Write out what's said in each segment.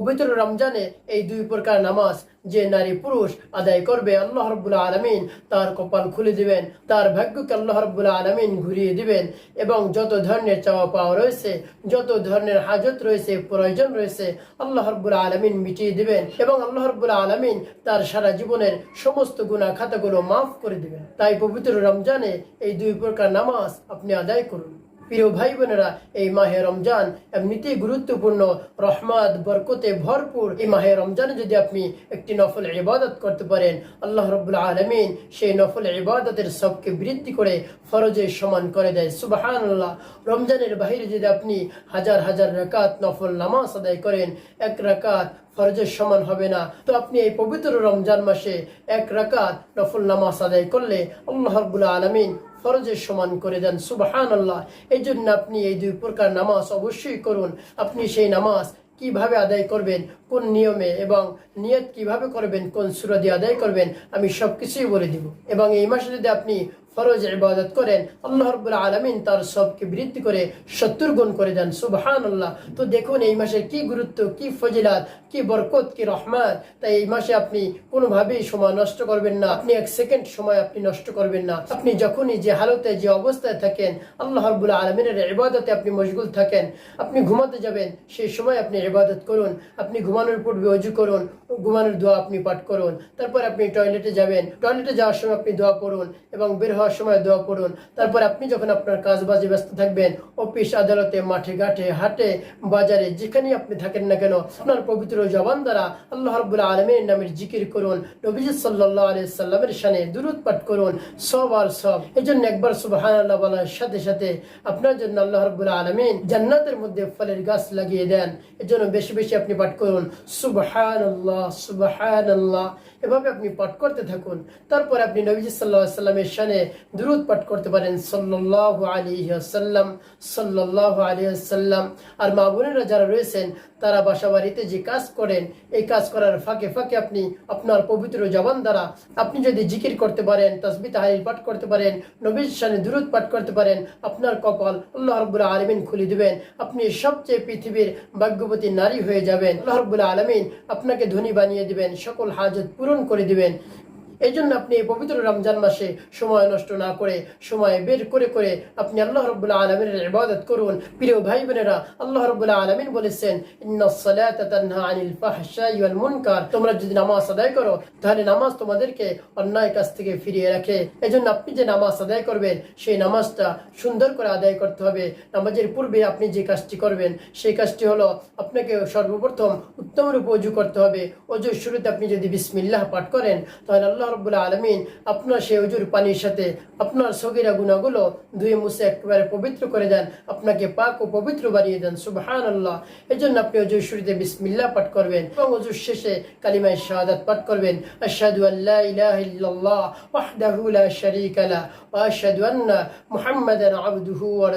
পবিত্র রমজানে এই দুই প্রকার নামাজ যে নারী পুরুষ আদায় করবে, আল্লাহ রব্বুল্লাহ আলমিন তার কপাল খুলে দিবেন, তার ভাগ্যকে আল্লাহ রব্বুল্লাহ আলমিন ঘুরিয়ে দিবেন এবং যত ধরনের চাওয়া পাওয়া রয়েছে, যত ধরনের হাজত রয়েছে, প্রয়োজন রয়েছে, আল্লাহ রব্বুল্লাহ আলমিন মিটিয়ে দিবেন এবং আল্লাহ রব্বুল্লাহ আলমিন তার সারা জীবনের সমস্ত গুণা খাতাগুলো মাফ করে দিবেন। তাই পবিত্র রমজানে এই দুই প্রকার নামাজ আপনি আদায় করুন। প্রিয় ভাই বোনেরা, এই মাহে রমজান এমনিতেই গুরুত্বপূর্ণ, রহমত, বরকতে ভরপুর। এই মাহে রমজানে যদি আপনি একটি নফল ইবাদত করতে পারেন, আল্লাহ রব্বুল্লাহ আলমিন সেই নফল ইবাদতের সবকে বৃদ্ধি করে ফরজের সমান করে দেয়। সুবাহান আল্লাহ রমজানের বাহিরে যদি আপনি হাজার হাজার রাকাত নফল নামাজ আদায় করেন, এক রাকাত ফরজের সমান হবে না। তো আপনি এই পবিত্র রমজান মাসে এক রাকাত নফল নামাজ আদায় করলে আল্লাহ রব্বুল্লাহ আলমিন ফরজের সমান করে দেন সুবাহান আল্লাহ এই জন্য আপনি এই দুই প্রকার নামাজ অবশ্যই করুন। আপনি সেই নামাজ কীভাবে আদায় করবেন, কোন নিয়মে এবং নিয়ত কীভাবে করবেন, কোন সুরাদি দিয়ে আদায় করবেন, আমি সব কিছুই বলে দিব। এবং এই মাসে যদি আপনি ফরজ ইবাদত করেন। আল্লাহ রব্বুল আলমিন তার সবকে বৃদ্ধি করে সত্তর গুণ করে দেন। সুবহান আল্লাহ তো দেখুন, এই মাসের কি গুরুত্ব, কি ফজিলাত, কি বরকত, কি রহমান তাই এই মাসে আপনি কোনোভাবেই সময় নষ্ট করবেন না। আপনি এক সেকেন্ড সময় আপনি নষ্ট করবেন না। আপনি যখনই যে হালতে, যে অবস্থায় থাকেন, আল্লাহ রব্বুল আলমিনের ইবাদতে আপনি মশগুল থাকেন। আপনি ঘুমাতে যাবেন সেই সময় আপনি ইবাদত করুন। আপনি ঘুমানোর পূর্বে অজু করুন, ঘুমানোর দোয়া আপনি পাঠ করুন। তারপর আপনি টয়লেটে যাবেন। টয়লেটে যাওয়ার সময় আপনি দোয়া পড়ুন এবং বের হওয়ার সময় দোয়া করুন। তারপর আপনি যখন আপনার কাজ বাজে ব্যস্ত থাকবেন, অফিস, আদালতে, মাঠে ঘাটে, হাটে, বাজারে, যেখানেই আপনি থাকেন না কেন, আপনার পবিত্র জবান দ্বারা আল্লাহ রব্বুল আলমের নামের জিকির করুন, নবীজ সাল্লাহ আলি সাল্লামের সানে দুরুদ পাঠ করুন সব আর সব এই জন্য একবার সুবাহান আল্লাহ বলার সাথে সাথে আপনার জন্য আল্লাহ রব্বুল আলমিন জান্নাতের মধ্যে ফলের গাছ লাগিয়ে দেন। এর জন্য বেশি বেশি আপনি পাঠ করুন সুবহান আল্লাহ সুবহান আল্লাহ এভাবে আপনি পাঠ করতে থাকুন। তারপর আপনি নবীজ সাল্লাহ সাল্লামের সানে দুরুদ পাঠ করতে পারেন। সাল্লাহ আলী সাল্লাম সাল্লাহ আলী সাল্লাম আর মা বোনেরা যারা রয়েছেন, তারা বাসা বাড়িতে যে কাজ করেন, এই কাজ করার ফাঁকে ফাঁকে আপনি আপনার পবিত্র জবান দ্বারা আপনি যদি জিকির করতে পারেন, তসবি তাহারির পাঠ করতে পারেন নবীজ সানে দুরুদ পাঠ করতে পারেন, আপনার কপাল আল্লাহ রব্বুল আলমিন খুলে দিবেন। আপনি সবচেয়ে পৃথিবীর ভাগ্যবতী নারী হয়ে যাবেন। আল্লাহ রব্বুল আলমিন আপনাকে ধনী বানিয়ে দিবেন, সকল হাজত পূরণ করে দিবেন। এই জন্য আপনি পবিত্র রমজান মাসে সময় নষ্ট না করে, সময় বের করে করে আপনি আল্লাহ রব্বুল্লাহ আলমিনের ইবাদত করুন। প্রিয় ভাই বোনেরা, আল্লাহ রব্বুল্লাহ আলমিন বলেছেন তোমরা যদি নামাজ আদায় করো, তাহলে নামাজ তোমাদেরকে অন্যায় কাছ থেকে ফিরিয়ে রাখে। এজন্য আপনি যে নামাজ আদায় করবেন, সেই নামাজটা সুন্দর করে আদায় করতে হবে। নামাজের পূর্বে আপনি যে কাজটি করবেন, সেই কাজটি হলো আপনাকে সর্বপ্রথম উত্তম রূপে অজু করতে হবে। অজুর শুরুতে আপনি যদি বিসমিল্লাহ পাঠ করেন, তাহলে আল্লাহ রব্বুল্লাহ আলমিন আপনার সেই অজুর পানির সাথে আপনার সগিরা গুণাগুলো ধুয়ে মুছে একেবারে পবিত্র করে দেন, আপনাকে পাক ও পবিত্র বানিয়ে দেন সুবহান আল্লাহ এই জন্য আপনি অজুর শুরুতে বিসমিল্লাহ পাঠ করবেন এবং অজুর শেষে কালিমায় শাহাদাত পাঠ করবেন। আশহাদু আল্লাহ ইলাহা ইল্লাল্লাহ আন্না মুহাম্মাদান আবদুহু ওয়া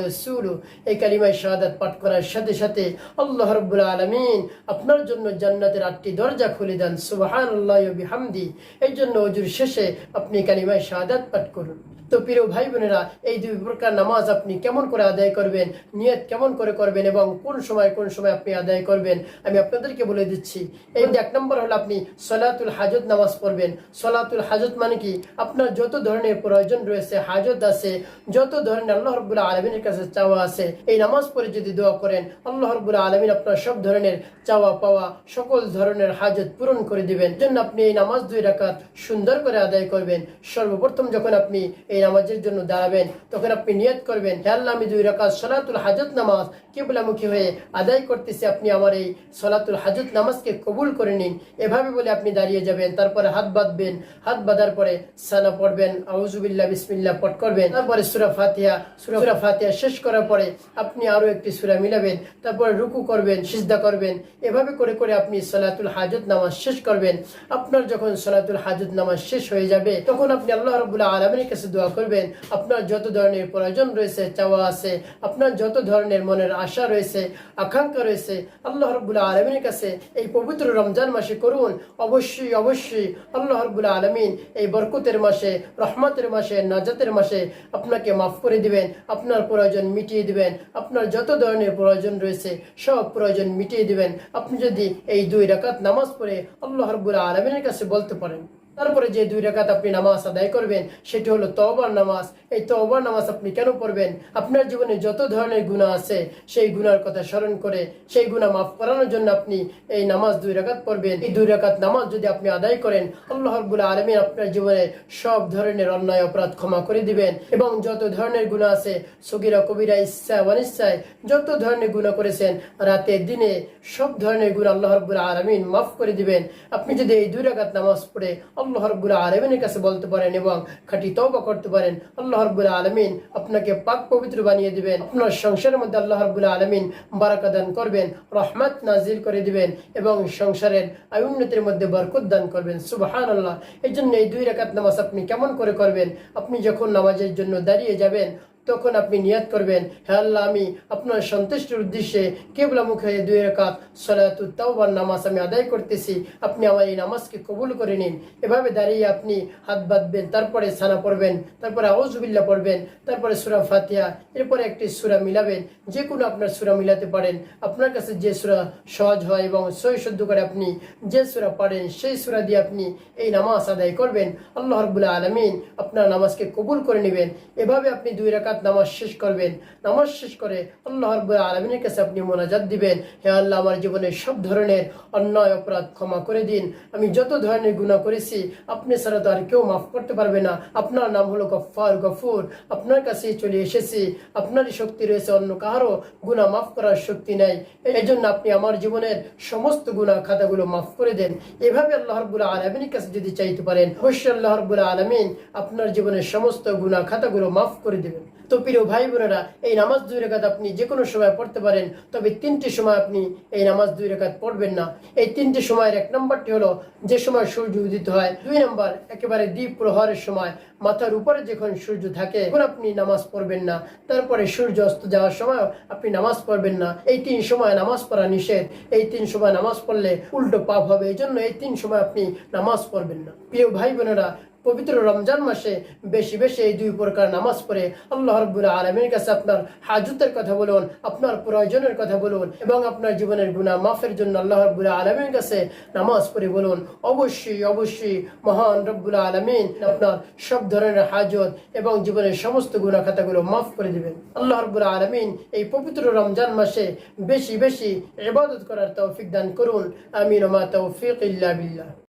এই কালিমায় পাঠ করার সাথে সাথে আল্লাহ রাব্বুল আলামিন আপনার জন্য জান্নাতের আটটি দরজা খুলে দেন, সুবহানাল্লাহি ওয়া বিহামদি। এই জন্য শেষে আপনি কালিমায় শাহাদাত পাঠ করুন তো প্রিয় ভাই বোনেরা এই দুই প্রকার নামাজ আপনি কেমন করে আদায় করবেন, নিয়ত কেমন করে করবেন এবং কোন সময় কোন সময় আপনি আদায় করবেন, আমি আপনাদেরকে বলে দিচ্ছি। এই এক নম্বর হলো আপনি সলাতুল হাজত নামাজ পড়বেন। সলাতুল হাজত মানে কি? আপনার যত ধরনের প্রয়োজন রয়েছে, হাজত আছে, যত ধরনের আল্লাহ রব্বুল্লাহ আলমিনের কাছে চাওয়া আছে, এই নামাজ পড়ে যদি দোয়া করেন, আল্লাহ রব্বুল্লাহ আলমিন আপনার সব ধরনের চাওয়া পাওয়া, সকল ধরনের হাজত পূরণ করে দিবেন। জন্য আপনি এই নামাজ দুই রাকাত সুন্দর করে আদায় করবেন। সর্বপ্রথম যখন আপনি এই নামাজের জন্য দাঁড়াবেন। তখন আপনি নিয়ত করবেন, হে আল্লাহ, আমি দুই রাকাত সলাতুল হাজত নামাজ কেবলামুখী হয়ে আদায় করতেছি। আপনি আমার এই সলাতুল হাজত নামাজকে কবুল করে নিন। এভাবে বলে আপনি দাঁড়িয়ে যাবেন, তারপরে হাত বাঁধবেন। হাত বাঁধার পরে সানা পড়বেন আউজুবিল্লাহ বিসমিল্লাহ, পট করবেন। তারপরে সুরা ফাতিহা সুরা ফাতিহা শেষ করার পরে আপনি আরও একটি সুরা মিলাবেন। তারপরে রুকু করবেন, সিজদা করবেন। এভাবে করে করে আপনি সলাতুল হাজত নামাজ শেষ করবেন। আপনার যখন সলাতুল হাজত নামাজ শেষ হয়ে যাবে, তখন আপনি আল্লাহ রবুল্লাহ আলমের কাছে দোয়া করবেন। আপনার যত ধরনের প্রয়োজন রয়েছে, চাওয়া আছে, আপনার যত ধরনের মনের আশা রয়েছে, আকাঙ্ক্ষা রয়েছে, আল্লাহ রব্বুল্লাহ আলমিনের কাছে এই পবিত্র রমজান মাসে করুন। অবশ্যই অবশ্যই আল্লাহ রব্বুল্লাহ আলমিন এই বরকতের মাসে, রহমতের মাসে, নাজাতের মাসে আপনাকে মাফ করে দিবেন, আপনার প্রয়োজন মিটিয়ে দিবেন, আপনার যত ধরনের প্রয়োজন রয়েছে, সব প্রয়োজন মিটিয়ে দিবেন। আপনি যদি এই দুই রাকাত নামাজ পড়ে আল্লাহ রব্বুল্লাহ আলমিনের কাছে বলতে পারেন। তারপরে যে দুই রাকাত আপনি নামাজ আদায় করবেন, সেটি হলো তওবার নামাজ। এই তওবার নামাজ আপনি কেন পড়বেন? আপনার জীবনে যত ধরনের গুণা আছে, সেই গুনার কথা স্মরণ করে, সেই গুণা মাফ করানোর জন্য আপনি এই নামাজ দুই রাকাত পড়বেন। এই দুই রাকাত নামাজ যদি আপনি আদায় করেন, আল্লাহ রব্বুল আলমিন আপনার জীবনে সব ধরনের অন্যায়, অপরাধ ক্ষমা করে দিবেন এবং যত ধরনের গুণা আছে, সগিরা, কবিরা, ইচ্ছা, অনিচ্ছায় যত ধরনের গুণা করেছেন, রাতে, দিনে সব ধরনের গুণ আল্লাহ রব্বুল আলমিন মাফ করে দিবেন। আপনি যদি এই দুই রাকাত নামাজ পড়ে আল্লাহ রব্বুল আলমিনের কাছে বলতে পারেন এবং খাঁটি তওবা করতে পারেন। আল্লাহ রব্বুল আলমিন আপনাকে পাক পবিত্র বানিয়ে দিবেন। আপনার সংসারের মধ্যে আল্লাহ রব্বুল আলমিন বারাকা দান করবেন, রহমাত নাজিল করে দিবেন এবং সংসারের আয়ুন্নতির মধ্যে বরকত দান করবেন। সুবাহান আল্লাহ এই জন্য এই দুই রেখাত নামাজ আপনি কেমন করে করবেন? আপনি যখন নামাজের জন্য দাঁড়িয়ে যাবেন তখন আপনি নিয়াত করবেন, হে আল্লাহ, আমি আপনার সন্তুষ্টির উদ্দেশ্যে কেবলা মুখে দুই রেখাত সলাতুত তাওবার নামাজ আমি আদায় করতেছি। আপনি আমার এই নামাজকে কবুল করে নিন। এভাবে দাঁড়িয়ে আপনি হাত বাঁধবেন, তারপরে সানা পড়বেন, তারপরে আউজুবিল্লা পড়বেন, তারপরে সুরা ফাতিহা, এরপরে একটি সুরা মিলাবেন। যে কোনো আপনার সুরা মিলাতে পারেন। আপনার কাছে যে সুরা সহজ হয় এবং সই শুদ্ধ করে আপনি যে সুরা পারেন, সেই সুরা দিয়ে আপনি এই নামাজ আদায় করবেন। আল্লাহ রবুল্লাহ আলমিন আপনার নামাজকে কবুল করে নেবেন। এভাবে আপনি দুই রাকাত নামাজ শেষ করবেন, নামাজ শেষ করে আল্লাহ রবুল্লাহ আলমিনের কাছে আপনি মোনাজাত দিবেন। হে আল্লাহ, আমার জীবনে সব ধরনের অন্যায়, অপরাধ ক্ষমা করে দিন। আমি যত ধরনের গুণা করেছি, আপনি ছাড়া তো আর কেউ মাফ করতে পারবে না। আপনার নাম হলো গফার গফুর। আপনার কাছে চলে এসেছি। আপনারই শক্তি রয়েছে, অন্য কারও গুণা মাফ করার শক্তি নেই। এই জন্য আপনি আমার জীবনের সমস্ত গুণা খাতাগুলো মাফ করে দেন। এভাবে আল্লাহ রবুল্লাহ আলমিনের কাছে যদি চাইতে পারেন, অবশ্যই আল্লাহ রবুল্লাহ আলমিন আপনার জীবনের সমস্ত গুণা খাতাগুলো মাফ করে দেবেন। তো প্রিয় ভাই বোনেরা এই নামাজ দুই রেখাত আপনি যে কোনো সময় পড়তে পারেন, তবে তিনটি সময় আপনি এই নামাজ দুই রেখাত পড়বেন না। এই তিনটি সময়ের এক নম্বরটি হলো, যে সময় সূর্য উদিত হয়, দুই নম্বর একেবারে দ্বীপ প্রহরের সময়, মাথার উপরে যখন সূর্য থাকে, তখন আপনি নামাজ পড়বেন না। তারপরে সূর্য অস্ত যাওয়ার সময় আপনি নামাজ পড়বেন না। এই তিন সময় নামাজ পড়া নিষেধ। এই তিন সময় নামাজ পড়লে উল্টো পাপ হবে এই জন্য এই তিন সময় আপনি নামাজ পড়বেন না। প্রিয় ভাই বোনেরা পবিত্র রমজান মাসে বেশি বেশি এই দুই প্রকার নামাজ পড়ে আল্লাহ রব্বুল আলমীর কাছে আপনার হাজতের কথা বলুন, আপনার প্রয়োজনের কথা বলুন এবং আপনার জীবনের গুণা মাফের জন্য আল্লাহ রব্বুল আলমীর কাছে নামাজ পড়ে বলুন। অবশ্যই অবশ্যই মহান রব্বুল আলমিন আপনার সব ধরনের হাজত এবং জীবনের সমস্ত গুণা খাতাগুলো মাফ করে দিবেন। আল্লাহ রব্বুল আলমিন এই পবিত্র রমজান মাসে বেশি বেশি ইবাদত করার তৌফিক দান করুন। আমিন, ওমা তৌফিক ইল্লা বিল্লাহ।